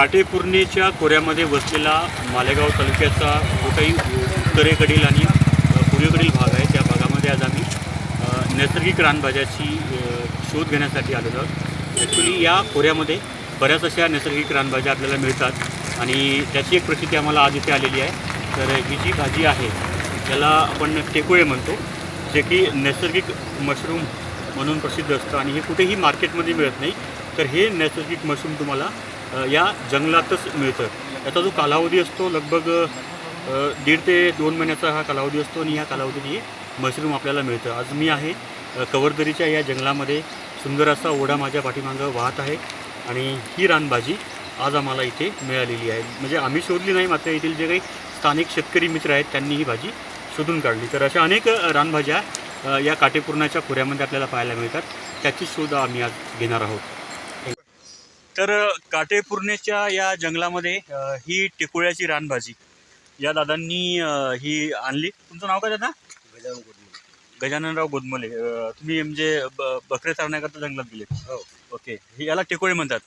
काटेपूर्णेच्या खोऱ्यामध्ये वसलेला मालेगाव तालुक्याचा जो काही उत्तरेकडील आणि पूर्वेकडील भाग आहे. त्या भागामध्ये आज आम्ही नैसर्गिक रानभाज्याची शोध घेण्यासाठी आलेलो आहोत. ॲक्च्युली या खोऱ्यामध्ये बऱ्याच अशा नैसर्गिक रानभाज्या आपल्याला मिळतात आणि त्याची एक प्रसिद्धी आम्हाला आज इथे आलेली आहे. तर ही जी भाजी आहे त्याला आपण टेकोळे म्हणतो जे की नैसर्गिक मशरूम म्हणून प्रसिद्ध असतं आणि हे कुठेही मार्केटमध्ये मिळत नाही. तर हे नैसर्गिक मशरूम तुम्हाला या जंगलातच मिळतं. याचा जो कालावधी असतो लगभग दीड ते दोन महिन्याचा हा कालावधी असतो आणि या कालावधीत हे मशरूम आपल्याला मिळतं. आज मी आहे कवरदरीच्या या जंगलामध्ये सुंदर असा ओढा माझ्या पाठीमागं वाहत आहे आणि ही रानभाजी आज आम्हाला इथे मिळालेली आहे. म्हणजे आम्ही शोधली नाही मात्र येथील जे काही स्थानिक शेतकरी मित्र आहेत त्यांनी ही भाजी शोधून काढली. तर अशा अनेक रानभाज्या या काटेपूर्णाच्या खोऱ्यामध्ये आपल्याला पाहायला मिळतात. त्याची शोध आम्ही आज घेणार आहोत. तर काटेपूर्णेच्या या जंगलामध्ये ही टिकोळ्याची रानभाजी या दादांनी ही आणली. तुमचं नाव काय दादा? गजाननराव गोदमले. अ, तुम्ही म्हणजे ब- बकरे चारण्याकरता जंगलात गेले. हो. ओके. ही याला टिकोळे म्हणतात.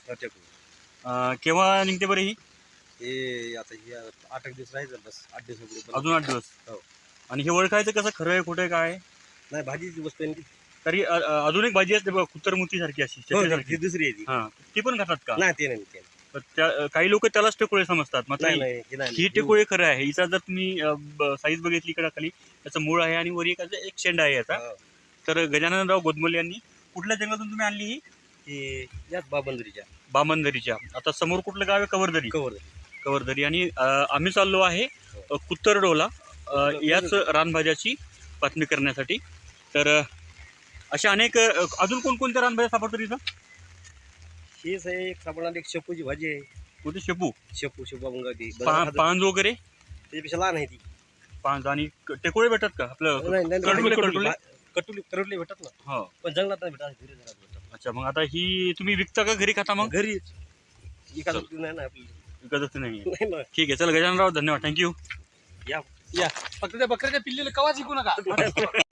अ, केव्हा निघते बरं ही? हे आता हे आठ एक दिवस राहायचं बस. आठ दिवस अजून आठ दिवस? हो. आणि हे ओळखायचं कसं? खरं आहे आहे काय? नाही भाजीची वस्तू. तरी अ, अ, अजून एक भाजी असते बघ कुत्तरमुती सारखी अशी हो. ही दुसरी आहे ती. हा ती पण खातात का? नाही ते नाही ते नाही. तर त्या काही लोक त्यालाच टेकोळे समजतात. नाही नाही हे नाही ही टेकोळे खरं आहे. हिचा जर तुम्ही साईज बघितली इकडे खाली त्याचं मूळ आहे आणि वर एक असं एक शेंडा आहे याचा. हो. तर गजाननराव गोदमले यांनी कुठल्या जंगलातून तुम्ही आणली ही? याच बाबंदरीच्या बामनदरीच्या. आता समोर कुठलं गाव आहे? कवरदरी. कवर कवरदरी. आणि अ, आम्ही चाललो आहे अ, कुत्तरडोला अ, याच रानभाज्याची बातमी करण्यासाठी. तर अ, अशा अनेक अजून कोणकोणत्या रानभाज्या सापडतात इथं? हेच आहे एक सापडणार एक शेपूची भाजी आहे. कोणते शेपू? शेपू शेपू मग ती पा- पांज वगैरे? त्याच्यापेक्षा लहान आहे ती. पांज आणि क- टेकोळे भेटतात का? आपलं नाही, नाही, कडुले नाही, कडुले कटुली करटली भेटत ना. हो. पण जंगलात नाही भेटत घरी जरा भेटत. अच्छा मग आता ही तुम्ही विकता का घरी खाता मग? घरी. एखादं नाही ना आपली. विकतच नाही. नाही ना. ठीक आहे चल गजाननराव धन्यवाद. थँक्यू या. या. फक्त त्या बकऱ्याच्या पिल्लीला कवा जिंकू नका.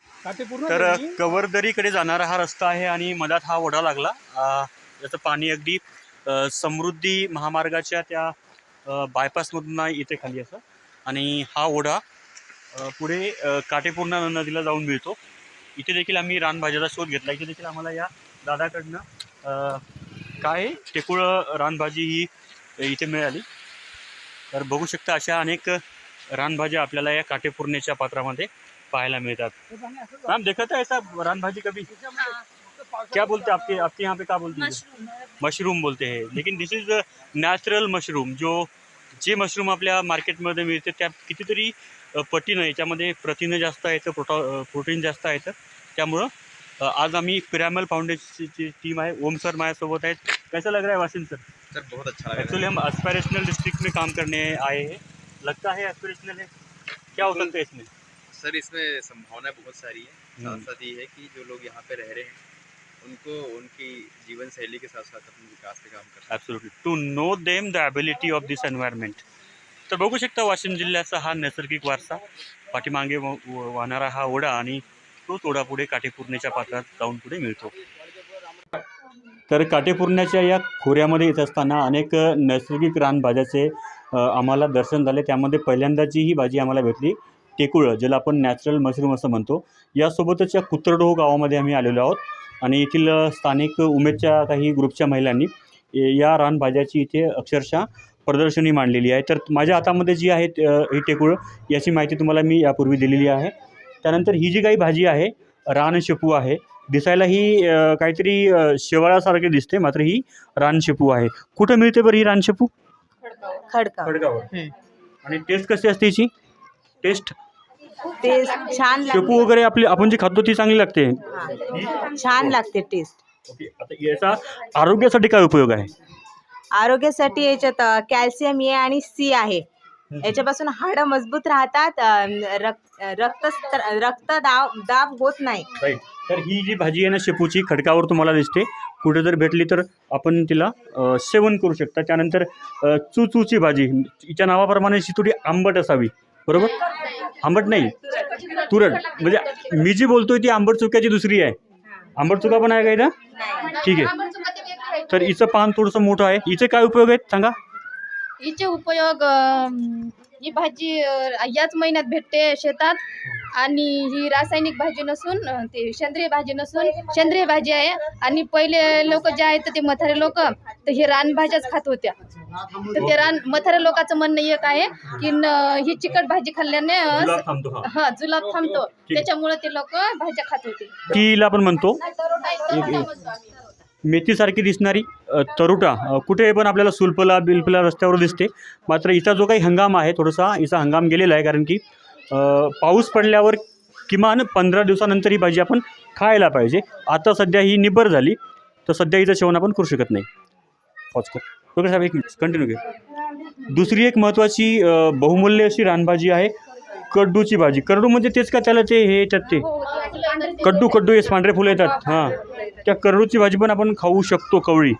तर कवरदरीकडे जाणारा हा रस्ता आहे आणि मधात हा ओढा लागला. याचं पाणी अगदी समृद्धी महामार्गाच्या त्या बायपासमधून इथे खाली असं. आणि हा ओढा पुढे काटेपूर्णा नदीला जाऊन मिळतो. इथे देखील आम्ही रानभाज्याचा शोध घेतला. इथे देखील आम्हाला या दादाकडनं काय? टेकुळं रानभाजी ही इथे मिळाली. तर बघू शकता अशा अनेक रानभाज्या आपल्याला या काटेपूर्णेच्या पात्रामध्ये. पाहायला मिळतात. मैम देखा था ऐसा रान भाजी कभी क्या बोलते हैं आपके आपके यहाँ पे क्या बोलते हैं? मशरूम. मशरूम बोलते हैं. लेकिन दिस इज नॅचरल मशरूम जो जे मशरूम आपल्या मार्केटमध्ये मिळते त्या कितीतरी पटीनं याच्यामध्ये प्रथिनं जास्त आहेत प्रोटो प्रोटीन जास्त आहेत त्यामुळं आज आम्ही पिरामल फाउंडेशनची टीम आहे. ओम सर माझ्यासोबत आहेत. कैसा लग रहा है वासिम सर? सर बहुत अच्छा एक्चुअली हम एस्पायरेशनल डिस्ट्रिक्ट में काम करने आए हैं. लगता है एस्पिरेशनल है? क्या हो सकता है इसमें? सर इसमें संभावना बहुत सारी है। साथ साथ ये है कि जो लोग यहाँ पे रह रहे हैं उनको उनकी जीवन शैली के साथ साथ अपने विकास पे काम करना। Absolutely to know them the ability of this environment तर बघू शकता वाशिम जिल्ह्याचा हा नैसर्गिक वारसा. पाठीमागे व- व- वाहणारा हा ओढा आणि तोच ओढा पुढे काटेपूर्णेच्या पात्रात जाऊन पुढे मिळतो. तर काटेपूर्ण्याच्या या खोऱ्यामध्ये येत असताना अनेक नैसर्गिक रानभाज्याचे अ, आम्हाला दर्शन झाले. त्यामध्ये पहिल्यांदाची ही भाजी आम्हाला भेटली. टेकुळं ज्याला आपण नॅचरल मशरूम असं म्हणतो यासोबतच या कुत्रडोह गावामध्ये आम्ही आलेलो आहोत. आणि येथील स्थानिक उमेदच्या काही ग्रुपच्या महिलांनी या रानभाज्याची इथे अक्षरशः प्रदर्शनी मांडलेली आहे. तर माझ्या हातामध्ये जी आहे ही टेकुळ याची माहिती तुम्हाला मी यापूर्वी दिलेली आहे. त्यानंतर ही जी काही भाजी आहे रानशेपू आहे. दिसायला ही काहीतरी शेवाळासारखी दिसते मात्र ही रानशेपू आहे. कुठं मिळते बरं ही रानशेपू खडका खडगावर आणि टेस्ट कशी असते याची? टेस्ट? ते छान शेपू लागते. वगैरे आपली आपण जी खातो ती चांगली लागते. हा. छान लागते टेस्ट ओके आता याचा आरोग्यासाठी काय उपयोग आहे? आरोग्यासाठी याच्यात कॅल्शियम ए आणि सी आहे. याच्यापासून हाडं मजबूत राहतात अं, रक्त रक्त रक्त दाब दाब होत नाही. राईट तर ही जी भाजी आहे ना शेपूची खडकावर तुम्हाला दिसते. कुठे जर भेटली तर आपण तिला अ, सेवन करू शकता. त्यानंतर अ, चुचूची भाजी हिच्या नावाप्रमाणे थोडी आंबट असावी. बरोबर. आंबट नाही. तुरट. म्हणजे मी जी बोलतोय ती आंबट चुक्याची दुसरी आहे. आंबट चुका पण आहे का इथं? ठीक आहे. तर हिचं पान थोडंसं मोठं आहे. हिचे काय उपयोग आहेत? सांगा. हिचे उपयोग ही भाजी याच महिन्यात भेटते शेतात. आणि ही रासायनिक भाजी नसून ते सेंद्रिय भाजी नसून सेंद्रिय भाजी आहे. आणि पहिले लोक जे आहेत ते म्हातारे लोक तर हे रानभाज्याच खात होत्या. तर ते रान म्हातारे लोकांचं म्हणणं एक आहे की न- ही चिकट भाजी खाल्ल्याने अं, जुलाब थांबतो हा. हा जुलाब थांबतो. त्याच्यामुळे ते लोक भाज्या खात होते. तिला आपण म्हणतो. मेथीसारखी दिसणारी तरुटा कुठे पण आपल्याला सुलपला बिलपला रस्त्यावर दिसते. मात्र हिचा जो काही हंगाम आहे थोडासा हिचा हंगाम गेलेला आहे कारण की पाऊस पडल्यावर किमान पंधरा दिवसानंतर ही भाजी आपण खायला पाहिजे. आता सध्या ही निबर झाली तर सध्या हिचं सेवन आपण करू शकत नाही. पॉज कर. ओके साहेब एक मिनिट कंटिन्यू घे. दुसरी एक महत्त्वाची बहुमूल्य अशी रानभाजी आहे कड्डूची भाजी. कडू म्हणजे तेच का त्याला ते हे येतात ते? कड्डू कड्डू येस पांढरे फुलं येतात. हां. त्या करडूची भाजी पण आपण खाऊ शकतो कवळी.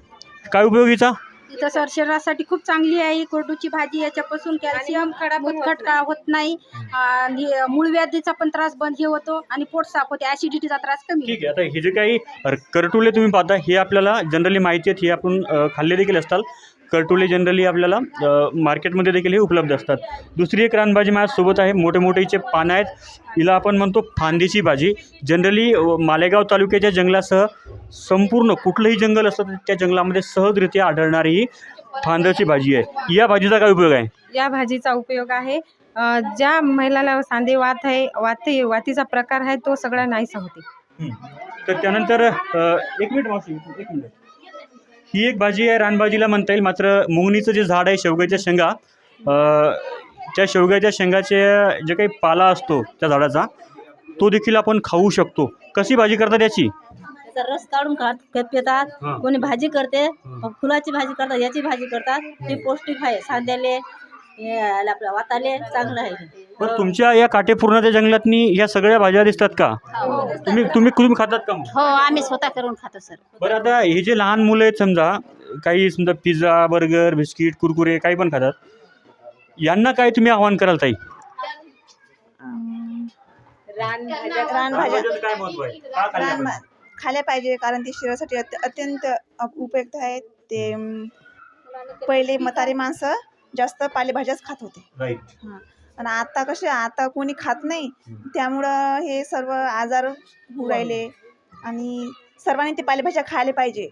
काय उपयोगीचा तर सर शरीरासाठी खूप चांगली आहे. ही कोरडूची भाजी याच्यापासून कॅल्शियम मुतखट का होत नाही. आणि मूळव्याधीचा पण त्रास बंद हे होतो आणि पोट साफ होते. ऍसिडिटीचा त्रास कमी ठीक आहे. आता हे जे काही करटुले तुम्ही पाहता हे आपल्याला जनरली माहिती आहेत. हे आपण खाल्ले देखील असतात. करटुले जनरली आपल्याला मार्केटमध्ये देखील हे उपलब्ध असतात. दुसरी एक रानभाजी माझ्यासोबत आहे मोठे मोठे हिचे पानं आहेत. हिला आपण म्हणतो फांदीची भाजी. जनरली मालेगाव तालुक्याच्या जंगलासह संपूर्ण कुठलंही जंगल असतं त्या जंगलामध्ये सहजरित्या आढळणारी ही फांदीची भाजी आहे. या भाजीचा काय उपयोग आहे? या भाजीचा उपयोग आहे ज्या महिलाला सांधे वात आहे वात वातीचा प्रकार आहे तो सगळा नाहीसा होते. तर त्यानंतर एक मिनिट मावशी एक मिनिट. ही एक भाजी आहे रानभाजीला म्हणता येईल. मात्र मुंगणीचं जे झाड आहे शेवग्याच्या शेंगा त्या शेवग्याच्या शेंगाचे जे काही पाला असतो त्या झाडाचा तो देखील आपण खाऊ शकतो. कशी भाजी करतात याची? त्याचा रस काढून खात पितात. हा. कोणी भाजी करते फुलाची भाजी करतात याची भाजी करतात. ते पौष्टिक आहे. सांध्याले हे आपल्या वाताले चांगलं आहे. पण तुमच्या या काटेपूर्णाच्या जंगलातनी ह्या सगळ्या भाज्या दिसतात का? तुम्ही तुम्ही तुम्ही खातात का मग? हो आम्ही स्वतः करून खातो सर. बरं आता हे जे लहान मुलं आहेत समजा काही समजा पिझ्झा बर्गर बिस्किट कुरकुरे काही पण खातात यांना काय तुम्ही आव्हान कराल ताई? रानभाज्या काय महत्त्व आहे? का खाल्ल्या रान पाहिजे? कारण ते शरीरासाठी अत्य अत्यंत अ- उपयुक्त आहेत. ते अम, पहिले म्हातारी माणसं जास्त पालेभाज्याच खात होते. आणि आता कसे आता कोणी खात नाही त्यामुळं हे सर्व आजार होऊ राहिले. आणि सर्वांनी ते पालेभाज्या खायला पाहिजे.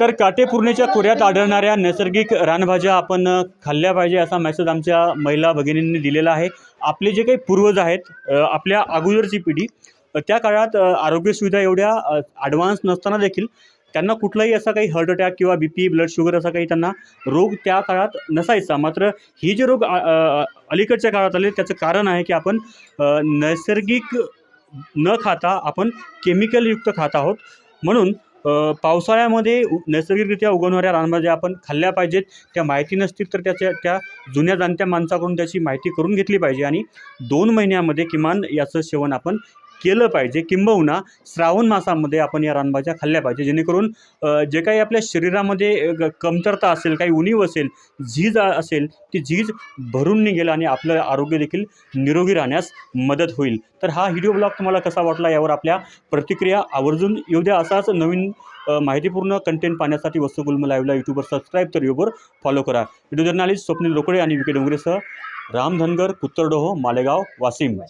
तर काटेपूर्णेच्या खोऱ्यात आढळणाऱ्या नैसर्गिक रानभाज्या आपण अ, खाल्ल्या पाहिजे असा मेसेज आमच्या महिला भगिनींनी दिलेला आहे. आपले जे काही पूर्वज आहेत अ, आपल्या अगोदरची पिढी अ, त्या काळात अ, आरोग्य सुविधा एवढ्या ॲडव्हान्स नसताना देखील त्यांना कुठलाही असा काही हार्ट अटॅक किंवा बी पी ब्लड शुगर असा काही त्यांना रोग त्या काळात नसायचा. मात्र ही जे रोग अलीकडच्या काळात आले त्याचं कारण आहे की आपण नैसर्गिक न खाता आपण केमिकलयुक्त खात आहोत. म्हणून पावसाळ्यामध्ये नैसर्गिकरित्या उगवणाऱ्या रानभाज्या आपण खाल्ल्या पाहिजेत त्या माहिती नसतील तर त्याच्या त्या जुन्या जाणत्या माणसाकडून त्याची माहिती करून घेतली पाहिजे. आणि दोन महिन्यामध्ये किमान याचं सेवन आपण केलं पाहिजे. किंबहुना श्रावण मासामध्ये आपण या रानभाज्या खाल्ल्या पाहिजे. जेणेकरून जे काही आपल्या शरीरामध्ये ग- कमतरता असेल काही उणीव असेल झीज असेल ती झीज भरून निघेल आणि आपलं आरोग्य देखील निरोगी राहण्यास मदत होईल. तर हा व्हिडिओ ब्लॉग तुम्हाला कसा वाटला यावर आपल्या प्रतिक्रिया आवर्जून येऊ द्या. असाच नवीन माहितीपूर्ण कंटेंट पाहण्यासाठी वस्तुगुल्म लाईव्हला यूट्यूबवर सबस्क्राईब तर युट्यूबवर फॉलो करा. व्हिडिओ जर्नालिस्ट स्वप्नील रोकडे आणि विके डोंगरेसह राम धनगर कुत्तरडोह मालेगाव वाशिम.